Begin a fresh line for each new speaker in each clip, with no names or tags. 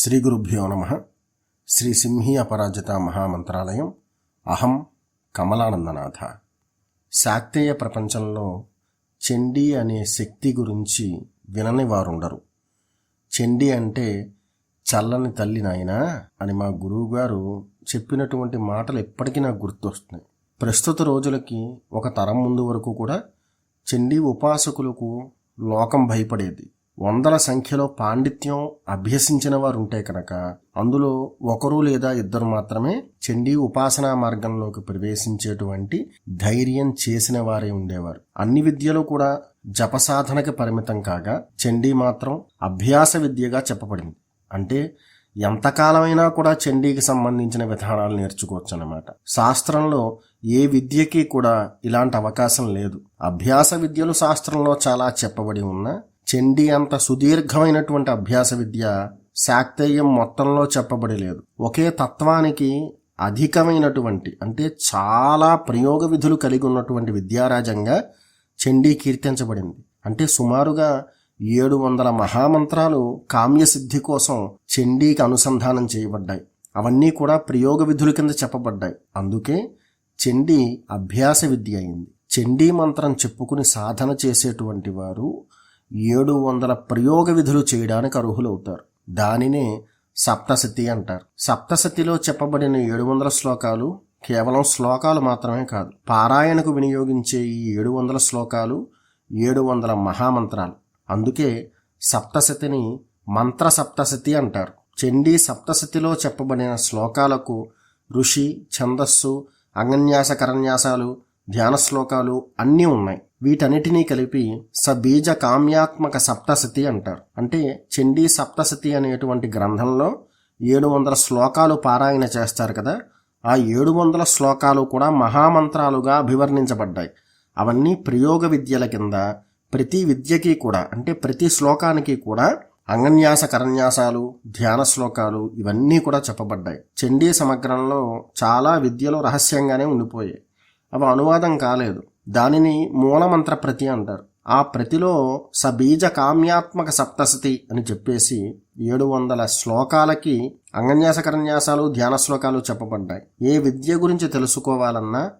శ్రీ గురుభ్యో నమ. శ్రీ సింహీ అపరాజిత మహామంత్రాలయం. అహం కమలానందనాథ. శాక్తేయ ప్రపంచంలో చండీ అనే శక్తి గురించి వినని వారుండరు. చండీ అంటే చల్లని తల్లి నాయనా అని మా గురువుగారు చెప్పినటువంటి మాటలు ఎప్పటికీ నాకు గుర్తొస్తున్నాయి. ప్రస్తుత రోజులకి ఒక తరం ముందు వరకు కూడా చండీ ఉపాసకులకు లోకం భయపడేది. వందల సంఖ్యలో పాండిత్యం అభ్యసించిన వారు ఉంటే కనుక అందులో ఒకరు లేదా ఇద్దరు మాత్రమే చండీ ఉపాసనా మార్గంలోకి ప్రవేశించేటువంటి ధైర్యం చేసిన వారే ఉండేవారు. అన్ని విద్యలు కూడా జపసాధనకి పరిమితం కాగా చండీ మాత్రం అభ్యాస విద్యగా చెప్పబడింది. అంటే ఎంతకాలమైనా కూడా చండీకి సంబంధించిన విధానాలు నేర్చుకోవచ్చు అన్నమాట శాస్త్రంలో ఏ విద్యకి కూడా ఇలాంటి అవకాశం లేదు. అభ్యాస విద్యలు శాస్త్రంలో చాలా చెప్పబడి ఉన్నా చండీ అంత సుదీర్ఘమైనటువంటి అభ్యాస విద్య శాక్తేయం మొత్తంలో చెప్పబడి లేదు ఒకే తత్వానికి అధికమైనటువంటి అంటే చాలా ప్రయోగ విధులు కలిగి ఉన్నటువంటి విద్యారాజంగా చండీ కీర్తించబడింది. అంటే సుమారుగా ఏడు వందల మహామంత్రాలు కామ్యసిద్ధి కోసం చండీకి అనుసంధానం చేయబడ్డాయి. అవన్నీ కూడా ప్రయోగ విధుల కింద చెప్పబడ్డాయి. అందుకే చండీ అభ్యాస విద్య అయింది. చండీ మంత్రం చెప్పుకుని సాధన చేసేటువంటి వారు ఏడు వందల ప్రయోగ విధులు చేయడానికి అర్హులవుతారు. దానినే సప్తశతి అంటారు. సప్తశతిలో చెప్పబడిన ఏడు వందల శ్లోకాలు కేవలం శ్లోకాలు మాత్రమే కాదు పారాయణకు వినియోగించే ఈ ఏడు వందల శ్లోకాలు ఏడు వందల మహామంత్రాలు. అందుకే సప్తశతిని మంత్ర సప్తశతి అంటారు. చండీ సప్తశతిలో చెప్పబడిన శ్లోకాలకు ఋషి ఛందస్సు అంగన్యాస కరన్యాసాలు ధ్యాన శ్లోకాలు అన్నీ ఉన్నాయి. వీటన్నిటినీ కలిపి సబీజ కామ్యాత్మక సప్తసతి అంటారు. అంటే చండీ సప్తసతి అనేటువంటి గ్రంథంలో ఏడు వందల శ్లోకాలు పారాయణ చేస్తారు కదా. ఆ ఏడు వందల శ్లోకాలు కూడా మహామంత్రాలుగా అభివర్ణించబడ్డాయి. అవన్నీ ప్రయోగ విద్యల కింద ప్రతి విద్యకి కూడా అంటే ప్రతి శ్లోకానికి కూడా అంగన్యాస కరన్యాసాలు ధ్యాన శ్లోకాలు ఇవన్నీ కూడా చెప్పబడ్డాయి. చండీ సమగ్రంలో చాలా విద్యలు రహస్యంగానే ఉండిపోయాయి. అవి అనువాదం కాలేదు. దానిని మూలమంత్ర ప్రతి అంటారు. ఆ ప్రతిలో సబీజ కామ్యాత్మక సప్తసతి అని చెప్పేసి ఏడు వందల శ్లోకాలకి అంగన్యాసకరన్యాసాలు ధ్యాన శ్లోకాలు చెప్పబడ్డాయి. ఏ విద్య గురించి తెలుసుకోవాలన్నా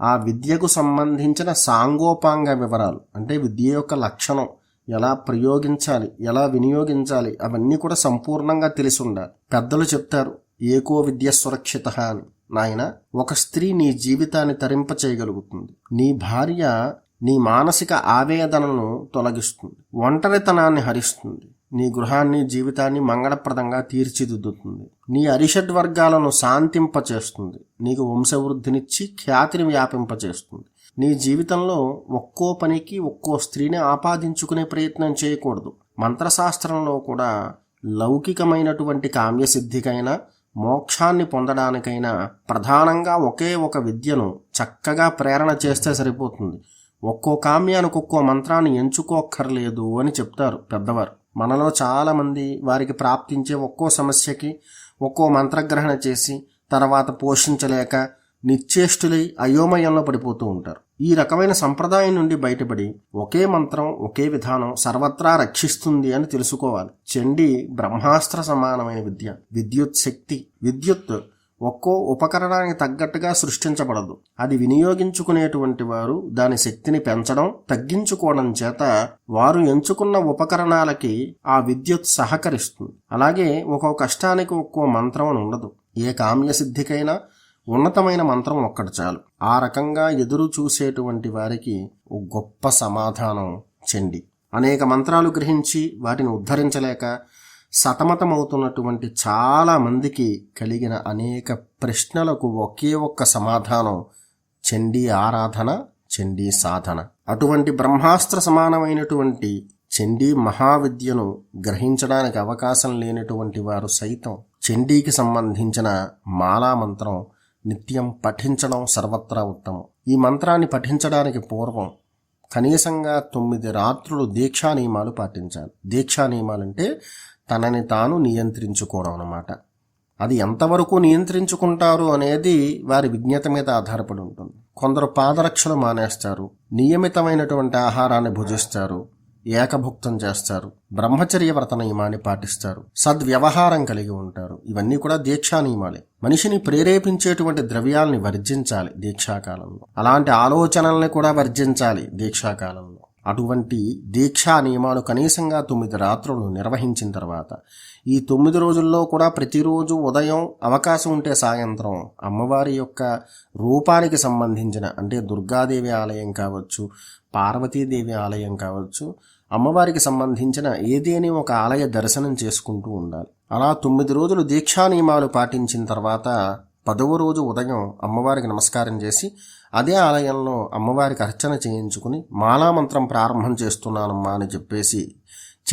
ఆ విద్యకు సంబంధించిన సాంగోపాంగ వివరాలు అంటే విద్య యొక్క లక్షణం ఎలా ప్రయోగించాలి ఎలా వినియోగించాలి అవన్నీ కూడా సంపూర్ణంగా తెలిసి ఉండాలి. పెద్దలు చెప్తారు ఏకో విద్య సురక్షిత అని. నాయన ఒక స్త్రీ నీ జీవితాన్ని తరింప చేయగలుగుతుంది. నీ భార్య నీ మానసిక ఆవేదనను తొలగిస్తుంది. ఒంటరితనాన్ని హరిస్తుంది. నీ గృహాన్ని జీవితాన్ని మంగళప్రదంగా తీర్చిదిద్దుతుంది. నీ అరిషడ్ వర్గాలను శాంతింపచేస్తుంది నీకు వంశవృద్ధినిచ్చి ఖ్యాతిని వ్యాపింపచేస్తుంది నీ జీవితంలో ఒక్కో పనికి ఒక్కో స్త్రీని ఆపాదించుకునే ప్రయత్నం చేయకూడదు. మంత్రశాస్త్రంలో కూడా లౌకికమైనటువంటి కామ్యసిద్ధికైనా మోక్షాన్ని పొందడానికైనా ప్రధానంగా ఒకే ఒక విద్యను చక్కగా ప్రేరణ చేస్తే సరిపోతుంది. ఒక్కో కామ్యానికి ఒక్కో మంత్రాన్ని ఎంచుకోక్కర్లేదు అని చెప్తారు పెద్దవారు. మనలో చాలామంది వారికి ప్రాప్తించే ఒక్కో సమస్యకి ఒక్కో మంత్రగ్రహణ చేసి తర్వాత పోషించలేక నిశ్చేష్టులై అయోమయంలో పడిపోతూ ఉంటారు. ఈ రకమైన సంప్రదాయం నుండి బయటపడి ఒకే మంత్రం ఒకే విధానం సర్వత్రా రక్షిస్తుంది అని తెలుసుకోవాలి. చండి బ్రహ్మాస్త్ర సమానమైన విద్య విద్యుత్ శక్తి విద్యుత్ ఒక్కో ఉపకరణానికి తగ్గట్టుగా సృష్టించబడదు. అది వినియోగించుకునేటువంటి వారు దాని శక్తిని పెంచడం తగ్గించుకోవడం చేత వారు ఎంచుకున్న ఉపకరణాలకి ఆ విద్యుత్ సహకరిస్తుంది. అలాగే ఒక్కో కష్టానికి ఒక్కో మంత్రం అని ఉండదు. ఏ కామ్య సిద్ధికైనా ఉన్నతమైన మంత్రం ఒక్కటి చాలు. ఆ రకంగా ఎదురు చూసేటువంటి వారికి ఓ గొప్ప సమాధానం చెండి. అనేక మంత్రాలు గ్రహించి వాటిని ఉద్ధరించలేక సతమతమవుతున్నటువంటి చాలా మందికి కలిగిన అనేక ప్రశ్నలకు ఒకే ఒక్క సమాధానం చండీ ఆరాధన చండీ సాధన. అటువంటి బ్రహ్మాస్త్ర సమానమైనటువంటి చండీ మహావిద్యను గ్రహించడానికి అవకాశం లేనటువంటి వారు సైతం చండీకి సంబంధించిన మాలా మంత్రం నిత్యం పఠించడం సర్వత్రా ఉత్తమం. ఈ మంత్రాన్ని పఠించడానికి పూర్వం కనీసంగా తొమ్మిది రాత్రులు దీక్షా నియమాలు పాటించాలి. దీక్షా నియమాలంటే తనని తాను నియంత్రించుకోవడం అన్నమాట. అది ఎంతవరకు నియంత్రించుకుంటారు అనేది వారి విజ్ఞత మీద ఆధారపడి ఉంటుంది. కొందరు పాదరక్షలు మానేస్తారు. నియమితమైనటువంటి ఆహారాన్ని భుజిస్తారు. ఏకభుక్తం చేస్తారు. బ్రహ్మచర్య వ్రత నియమాన్ని పాటిస్తారు. సద్వ్యవహారం కలిగి ఉంటారు. ఇవన్నీ కూడా దీక్షా నియమాలే మనిషిని ప్రేరేపించేటువంటి ద్రవ్యాల్ని వర్జించాలి దీక్షాకాలంలో. అలాంటి ఆలోచనల్ని కూడా వర్జించాలి దీక్షాకాలంలో. అటువంటి దీక్షా నియమాలు కనీసంగా తొమ్మిది రాత్రులు నిర్వహించిన తర్వాత ఈ తొమ్మిది రోజుల్లో కూడా ప్రతిరోజు ఉదయం అవకాశం ఉంటే సాయంత్రం అమ్మవారి యొక్క రూపానికి సంబంధించిన అంటే దుర్గాదేవి ఆలయం కావచ్చు పార్వతీదేవి ఆలయం కావచ్చు అమ్మవారికి సంబంధించిన ఏదేని ఒక ఆలయ దర్శనం చేసుకుంటూ ఉండాలి. అలా తొమ్మిది రోజులు దీక్షా నియమాలు పాటించిన తర్వాత పదవ రోజు ఉదయం అమ్మవారికి నమస్కారం చేసి అదే ఆలయంలో అమ్మవారికి అర్చన చేయించుకుని మాలామంత్రం ప్రారంభం చేస్తున్నానమ్మా అని చెప్పేసి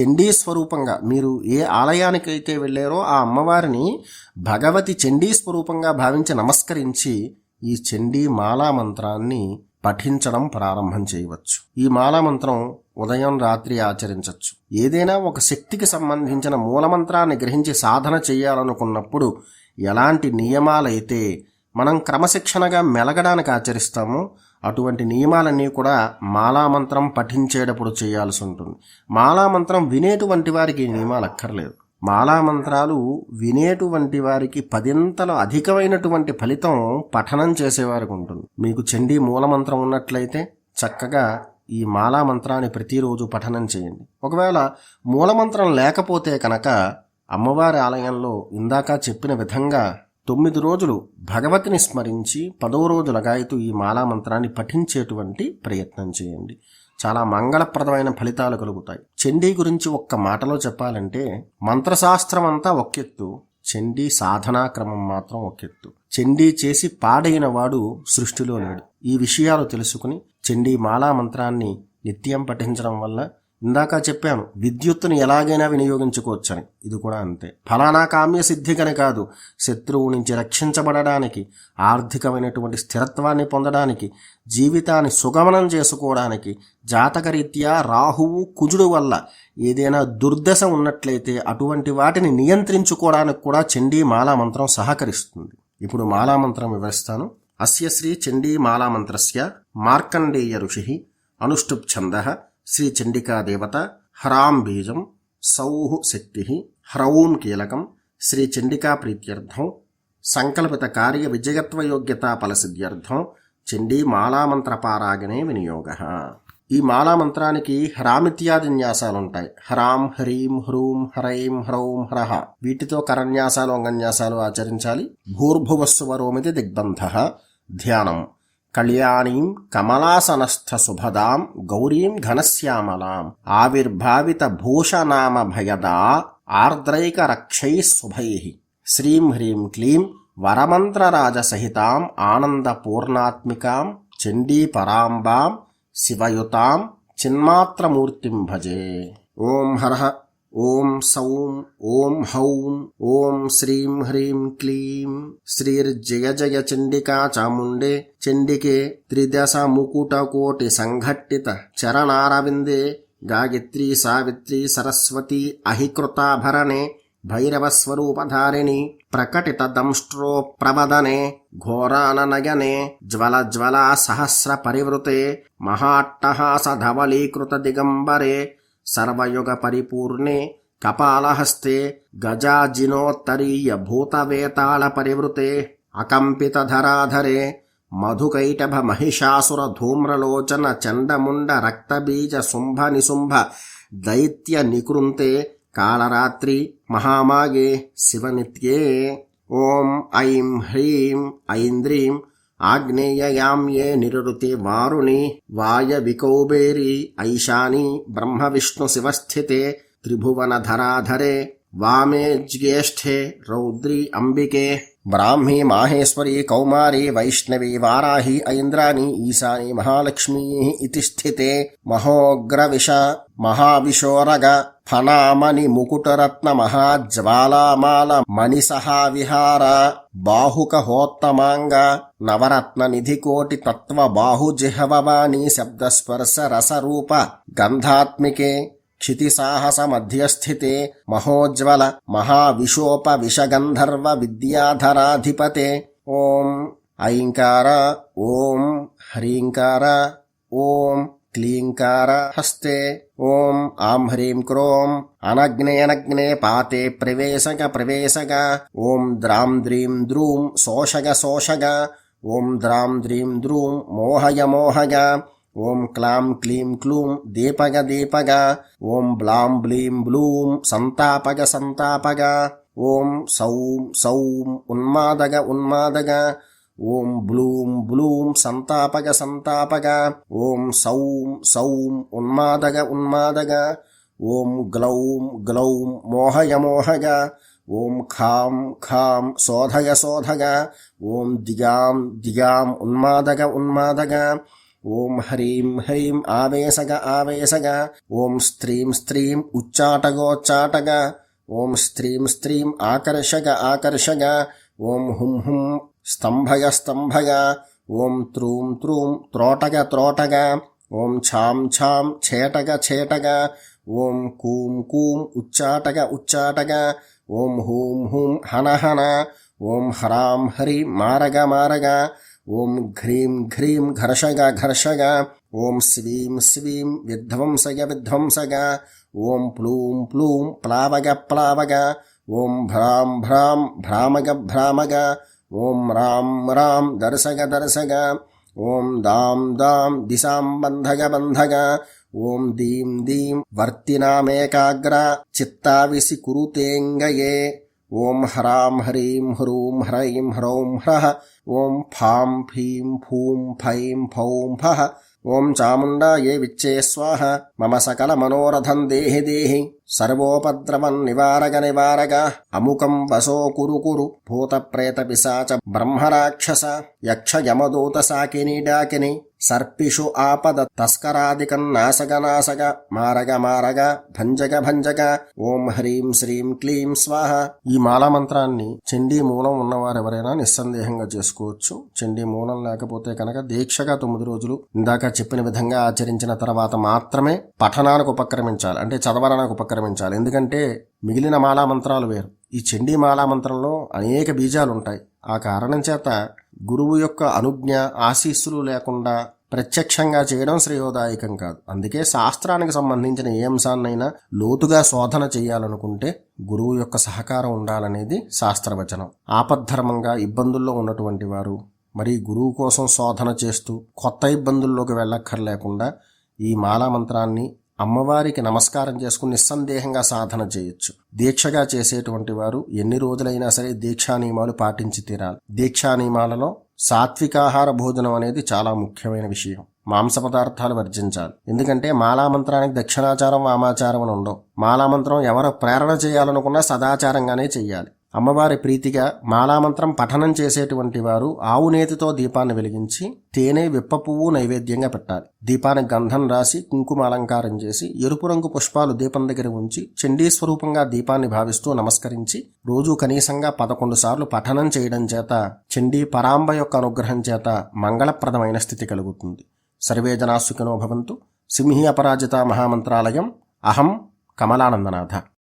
చండీ స్వరూపంగా మీరు ఏ ఆలయానికైతే వెళ్ళారో ఆ అమ్మవారిని భగవతి చండీ స్వరూపంగా భావించి నమస్కరించి ఈ చండీ మాలా మంత్రాన్ని పఠించడం ప్రారంభం చేయవచ్చు. ఈ మాలా మంత్రం ఉదయం రాత్రి ఆచరించవచ్చు. ఏదైనా ఒక శక్తికి సంబంధించిన మూలమంత్రాన్ని గ్రహించి సాధన చేయాలనుకున్నప్పుడు ఎలాంటి నియమాలైతే మనం క్రమశిక్షణగా మెలగడానికి ఆచరిస్తామో అటువంటి నియమాలన్నీ కూడా మాలామంత్రం పఠించేటప్పుడు చేయాల్సి ఉంటుంది. మాలామంత్రం వినేటువంటి వారికి ఈ నియమాలు అక్కర్లేదు. మాలామంత్రాలు వినేటువంటి వారికి పదింతలు అధికమైనటువంటి ఫలితం పఠనం చేసేవారికి ఉంటుంది. మీకు చండీ మూలమంత్రం ఉన్నట్లయితే చక్కగా ఈ మాలా మంత్రాన్ని ప్రతిరోజు పఠనం చేయండి. ఒకవేళ మూలమంత్రం లేకపోతే కనుక అమ్మవారి ఆలయంలో ఇందాక చెప్పిన విధంగా తొమ్మిది రోజులు భగవతిని స్మరించి పదో రోజు లగాయతూ ఈ మాలా మంత్రాన్ని పఠించేటువంటి ప్రయత్నం చేయండి. చాలా మంగళప్రదమైన ఫలితాలు కలుగుతాయి. చండీ గురించి ఒక్క మాటలో చెప్పాలంటే మంత్రశాస్త్రం అంతా ఒకెత్తు. చండీ సాధనా క్రమం మాత్రం ఒకెత్తు. చండీ చేసి పాడైన వాడు సృష్టిలో లేడు. ఈ విషయాలు తెలుసుకుని చండీ మాలా మంత్రాన్ని నిత్యం పఠించడం వల్ల ఇందాక చెప్పాను విద్యుత్తుని ఎలాగైనా వినియోగించుకోవచ్చని. ఇది కూడా అంతే. ఫలానా కామ్య సిద్ధికని కాదు శత్రువు నుంచి రక్షించబడడానికి ఆర్థికమైనటువంటి స్థిరత్వాన్ని పొందడానికి జీవితాన్ని సుగమనం చేసుకోవడానికి జాతకరీత్యా రాహువు కుజుడు వల్ల ఏదైనా దుర్దశ ఉన్నట్లయితే అటువంటి వాటిని నియంత్రించుకోవడానికి కూడా చండీ మాలా మంత్రం సహకరిస్తుంది. ఇప్పుడు మాలా మంత్రం వివరిస్తాను. అస్య శ్రీ చండీ మాలామంత్రస్య మార్కండేయ ఋషి అనుష్టుప్ ఛంద శ్రీ చండికా దేవత హ్రాం బీజం సౌః శక్తి హ్రౌం కీలకం శ్రీ చండికా ప్రీత్యర్థం సంకల్పిత కార్య విజయత్వ యోగ్యతా ఫలసిద్ధ్యర్థం చండీ మాలామంత్ర పారాగణే వినియోగ. ఈ మాలామంత్రానికి హ్రామిత్యాది న్యాసాలుంటాయి. హ్రాం హ్రీం హ్రూం హ్రైం హ్రౌం హ్రహ. వీటితో కరన్యాసాలు అంగన్యాసాలు ఆచరించాలి. భూర్భువస్సువరోమితి దిగ్బంధ. ధ్యానం. కళ్యాణీం కమలాసనస్థ శుభదాం గౌరీం ఘనశ్యామలాం ఆవిర్భావిత భూషనామ భయదా ఆర్ద్రైక రక్షై శుభై శ్రీం హ్రీం క్లీం వరమంత్రరాజసహితాం ఆనందపూర్ణాత్మికాం చండీపరాంబాం శివయుతాం చిన్మాత్రమూర్తిం భజే. ఓం హర. ఓం సౌం ఓం హౌం ఓం శ్రీం హ్రీం క్లీం. శ్రీర్జయ జయ చండికా చాముండే చండికే త్రిదశ ముకుటకోటి సంఘట్టిత చరణారవిందే గాయత్రీ సావిత్రి సరస్వతి అహికృతాభరణే భైరవస్వరూపధారిణి ప్రకటిత దంష్ట్రో ప్రవదనే ఘోరాననయనే జ్వల జ్వల సహస్ర పరివృతే మహాట్టహాస ధవలీకృత దిగంబరే సర్వయుగ పరిపూర్ణే కపాలహస్తే గజాజినోత్తరీయ భూతవేతాళ పరివృతే అకంపితధరాధరే మధుకైటభ మహిషాసుర ధూమ్రలోచన చండముండ రక్తబీజ శుంభ నిశుంభ దైత్య నికృంతే కాళరాత్రి మహామాగే శివనిత్యే. ఓం ఐం హ్రీం ఐంద్రీం ఆగ్నేయయాం ఏ నిరుతి వారుణి వాయవికౌబేరి ఐశాని బ్రహ్మవిష్ణు శివస్థితే త్రిభువనధరాధరే వామే జ్యేష్ఠే రౌద్రి అంబికే బ్రాహ్మీ మాహేశ్వరి కౌమారి వైష్ణవి వారాహి ఐంద్రాణి ఈశాని మహాలక్ష్మీ ఇది స్థితే మహోగ్రవిష మహావిశోరగ ఫణామణి ముకుటరత్న మహాజ్వాలామాల మణిసహా విహార బాహుక హోత్తమాంగ నవరత్న నిధి కోటి తత్వ బాహుజిహవవాణి శబ్దస్పర్శ రసరూప గంధాత్మికే క్షితిసాహస మధ్యస్థితే మహోజ్వల మహావిశోప విషగంధర్వ విద్యాధరాధిపతే ఓం ఐంకార ఓం హ్రీంకార ఓం క్లీంకార హస్తే ఓం ఆం హ్రీం క్రోం అనగ్నేనగ్నే పాతే ప్రవేశక ప్రవేశక ఓం ద్రాం ద్రీం ద్రూం శోషగ శోషగ ఓం ద్రాం ద్రీం ద్రూం మోహయ మోహయ ఓం క్లాం క్లీం క్లూం దీపగ దీపగ ఓం బ్లాం బ్లీం బ్లూం సంతాపగ సంతాపగ ఓం సౌం సౌం ఉన్మాదగ ఉన్మాదగ ఓం బ్లూం బ్లూం సంతాపగ సంతాపగ ఓం సౌం సౌం ఉన్మాదగ ఉన్మాదగ ఓం గ్లౌం గ్లౌం మోహయ మోహగ ఓం ఖాం ఖాం శోధయ శోధగ ఓం దిగాం దిగాం ఉన్మాదగ ఉన్మాదగ ఓం హ్రీం హ్రీం ఆవేశగ ఆవేశగ ఓం స్త్రీం స్త్రీం ఉచ్చాటగోచ్చాటగ ఓం స్త్రీం స్త్రీం ఆకర్షగ ఆకర్షగ ఓం హుం హుం స్తంభయ స్తంభగ ఓం త్రూం త్రూం త్రోటగ త్రోటగ ఓం ఛాం ఛాం ఛేటగ ఛేటగ ఓం కూం కూం ఉచ్చాటగ ఉచ్చాటగ ఓం హూం హూం హన హన ఓం హ్రాం హరి మారగ మారగ ఓం ఘ్రీం ఘ్రీం ఘర్షగ ఘర్షగ ఓం స్వీం స్వీం విధ్వంసగ విధ్వంసగ ఓం ప్లూం ప్లూం ప్లావగ ప్లావగ ఓం భ్రాం భ్రాం భ్రామగ భ్రామగ ఓం రాం రాం దర్శగ దర్శగ ఓం దాం దాం దిశాం బంధగ బంధగ ఓం దీం దీం వర్తినామేకాగ్ర చిత్తావిసి కురుతేంగయే. ఓం హ్రాం హ్రీం హ్రూం హ్రైం హ్రౌం హ్రః ఓం ఫాం ఫీం ఫూం ఫైం ఫౌం ఫః ఓం చాముండాయే విచ్చే స్వాహ మమ సకల మనోరథం దేహి దేహి సర్వోపద్రవం నివారగ నివారగ అముకం వశో కురు కురు భూత ప్రేత పిశాచ బ్రహ్మరాక్షస యక్ష యమదూత సాకిని డాకిని సర్పిషు ఆపద తస్కరాదికం నాశగ నాశగ మారగ మారగ భంజగ భంజగ. ఓం హ్రీం శ్రీం క్లీం స్వాహ. ఈ మాలా మంత్రాన్ని చండీ మూలం ఉన్నవారు ఎవరైనా నిస్సందేహంగా చేసుకోవచ్చు. చండీ మూలం లేకపోతే కనుక దీక్షగా తొమ్మిది రోజులు ఇందాక చెప్పిన విధంగా ఆచరించిన తర్వాత మాత్రమే పఠనానికి ఉపక్రమించాలి. అంటే చదవడానికి ఉపక్రమించాలి. ఎందుకంటే మిగిలిన మాలా మంత్రాలు వేరు. ఈ చండీ మాలా మంత్రంలో అనేక బీజాలు ఉంటాయి ఆ కారణం చేత గురువు యొక్క అనుజ్ఞ ఆశీస్సులు లేకుండా ప్రత్యక్షంగా చేయడం శ్రేయోదాయకం కాదు. అందుకే శాస్త్రానికి సంబంధించిన ఏ అంశాన్నైనా లోతుగా శోధన చేయాలనుకుంటే గురువు యొక్క సహకారం ఉండాలనేది శాస్త్రవచనం. ఆపద్ధర్మంగా ఇబ్బందుల్లో ఉన్నటువంటి వారు మరి గురువు కోసం శోధన చేస్తూ కొత్త ఇబ్బందుల్లోకి వెళ్ళక్కర్లేకుండా ఈ మాలామంత్రాన్ని అమ్మవారికి నమస్కారం చేసుకుని నిస్సందేహంగా సాధన చేయొచ్చు. దీక్షగా చేసేటువంటి వారు ఎన్ని రోజులైనా సరే దీక్షా నియమాలు పాటించి తీరాలి. దీక్షా నియమాలలో సాత్వికాహార భోజనం అనేది చాలా ముఖ్యమైన విషయం. మాంస పదార్థాలు వర్జించాలి. ఎందుకంటే మాలామంత్రానికి దక్షిణాచారం వామాచారం అని ఉండవు. మాలామంత్రం ఎవరు ప్రేరణ చేయాలనుకున్నా సదాచారంగానే చెయ్యాలి. అమ్మవారి ప్రీతిగా మాలామంత్రం పఠనం చేసేటువంటి వారు ఆవు నేతితో దీపాన్ని వెలిగించి తేనె విప్ప పువ్వు నైవేద్యంగా పెట్టాలి. దీపానికి గంధం రాసి కుంకుమ అలంకారం చేసి ఎరుపు రంగు పుష్పాలు దీపం దగ్గర ఉంచి చండీ స్వరూపంగా దీపాన్ని భావిస్తూ నమస్కరించి రోజు కనీసంగా పదకొండు సార్లు పఠనం చేయడం చేత చండీ పరాంబ యొక్క అనుగ్రహం చేత మంగళప్రదమైన స్థితి కలుగుతుంది. సర్వే జనాసుకినో భవంతు. సింహి అపరాజిత మహామంత్రాలయం. అహం కమలానందనాథ.